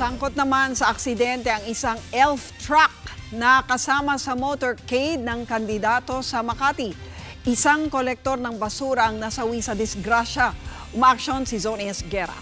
Sangkot naman sa aksidente ang isang elf truck na kasama sa motorcade ng kandidato sa Makati. Isang kolektor ng basura ang nasawi sa disgrasya. Umaaksyon si Zone S. Guerra.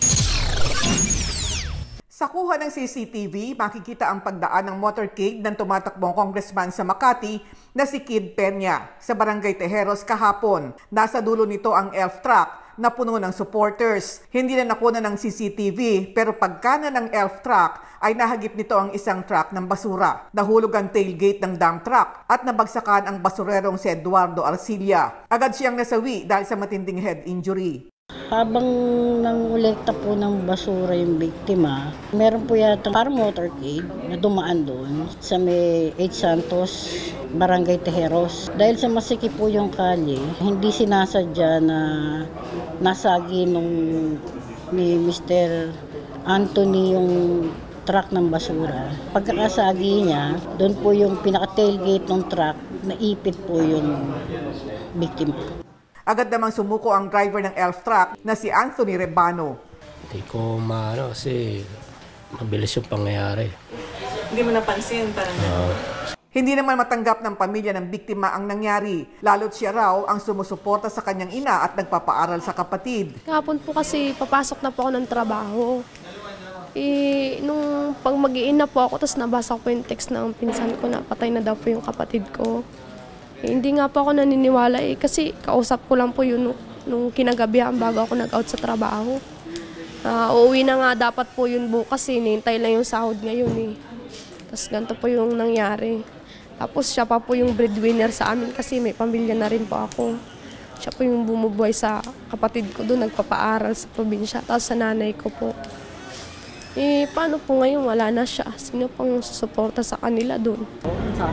Sa kuha ng CCTV, makikita ang pagdaan ng motorcade ng tumatakbong congressman sa Makati na si Kid Peña sa Barangay Tejeros kahapon. Nasa dulo nito ang elf truck na puno ng supporters. Hindi na nakuna ng CCTV pero pagkana ng elf truck ay nahagip nito ang isang truck ng basura. Nahulog ang tailgate ng dump truck at nabagsakan ang basurerong si Eduardo Arcilia. Agad siyang nasawi dahil sa matinding head injury. Habang nangolekta po ng basura yung biktima, meron po yata parang motorcade na dumaan doon sa may 8 Santos, Barangay Tejeros. Dahil sa masikip po yung kalye, hindi sinasadya na nasagi nung ni Mr. Anthony yung truck ng basura. Pagkakasagi niya, doon po yung pinaka-tailgate ng truck, naipit po yung biktima. Agad namang sumuko ang driver ng elf truck na si Anthony Rebano. Hindi ko maano kasi mabilis yung pangyayari. Hindi mo napansin, parang Uh, Hindi naman matanggap ng pamilya ng biktima ang nangyari, lalo't siya raw ang sumusuporta sa kanyang ina at nagpapaaral sa kapatid. Kahapon po kasi papasok na po ako ng trabaho. Eh, nung pag mag na po ako, tapos nabasa ko yung text ng pinsan ko na patay na daw po yung kapatid ko. Eh, hindi nga po ako naniniwala eh, kasi kausap ko lang po yun nung, nung kinagabihan bago ako nag-out sa trabaho. Ah, uuwi na nga dapat po yun bukas eh, nihintay lang yung sahod ngayon eh. Tapos ganito po yung nangyari. Tapos siya pa po yung breadwinner sa amin kasi may pamilya na rin po ako. Siya po yung bumubuhay sa kapatid ko doon, nagpapaaral sa probinsya. Tapos sa nanay ko po. Eh, paano po ngayon wala na siya? Sino pang susuporta sa kanila doon?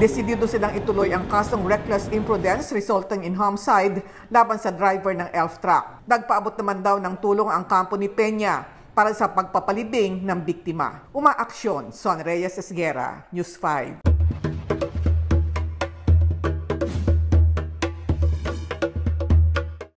Desidido silang ituloy ang kasong reckless imprudence resulting in homicide laban sa driver ng elf truck. Nagpaabot naman daw ng tulong ang kampo ni Peña para sa pagpapalibing ng biktima. Umaaksyon, Son Reyes Esguera, News 5.